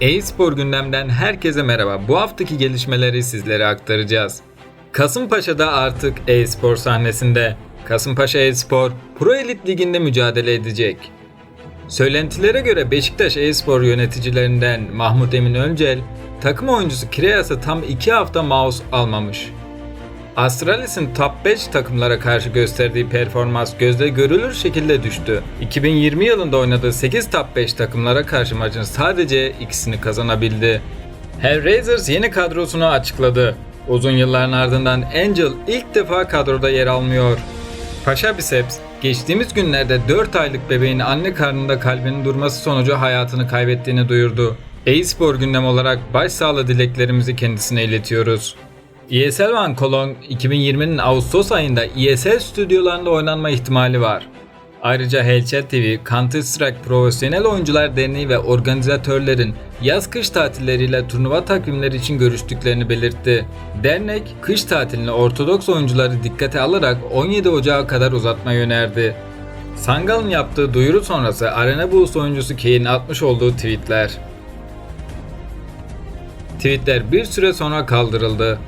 E-spor gündemden herkese merhaba. Bu haftaki gelişmeleri sizlere aktaracağız. Kasımpaşa'da artık e-spor sahnesinde. Kasımpaşa e-spor Pro Elit Ligi'nde mücadele edecek. Söylentilere göre Beşiktaş e-spor yöneticilerinden Mahmut Emin Öncel, takım oyuncusu Kireas'a tam 2 hafta mouse almamış. Astralis'in top 5 takımlara karşı gösterdiği performans gözle görülür şekilde düştü. 2020 yılında oynadığı 8 top 5 takımlara karşı maçın sadece ikisini kazanabildi. Hellraisers yeni kadrosunu açıkladı. Uzun yılların ardından Angel ilk defa kadroda yer almıyor. Paşa Biceps, geçtiğimiz günlerde 4 aylık bebeğin anne karnında kalbinin durması sonucu hayatını kaybettiğini duyurdu. E-spor gündem olarak başsağlığı dileklerimizi kendisine iletiyoruz. ESL One Cologne 2020'nin Ağustos ayında ESL stüdyolarında oynanma ihtimali var. Ayrıca Hellchat TV, Counter Strike Profesyonel Oyuncular Derneği ve organizatörlerin yaz-kış tatilleriyle turnuva takvimleri için görüştüklerini belirtti. Dernek, kış tatilini Ortodoks oyuncuları dikkate alarak 17 Ocağı kadar uzatmayı önerdi. Sangal'ın yaptığı duyuru sonrası Arena Boost oyuncusu Kane'in atmış olduğu tweetler. Tweetler bir süre sonra kaldırıldı.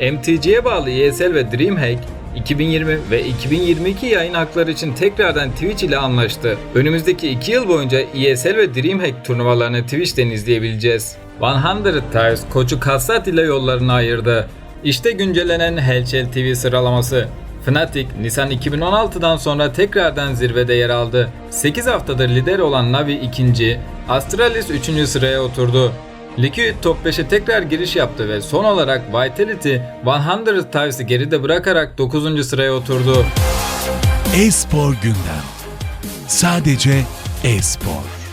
MTG'ye bağlı ESL ve DreamHack 2020 ve 2022 yayın hakları için tekrardan Twitch ile anlaştı. Önümüzdeki 2 yıl boyunca ESL ve DreamHack turnuvalarını Twitch'ten izleyebileceğiz. 100 Tires koçu Kassat ile yollarını ayırdı. İşte güncellenen Hellshell TV sıralaması. Fnatic, Nisan 2016'dan sonra tekrardan zirvede yer aldı. 8 haftadır lider olan Navi 2. Astralis 3. sıraya oturdu. Liquid top 5'e tekrar giriş yaptı ve son olarak Vitality 100 Tives'i geride bırakarak 9. sıraya oturdu. E-spor gündem. Sadece e-spor.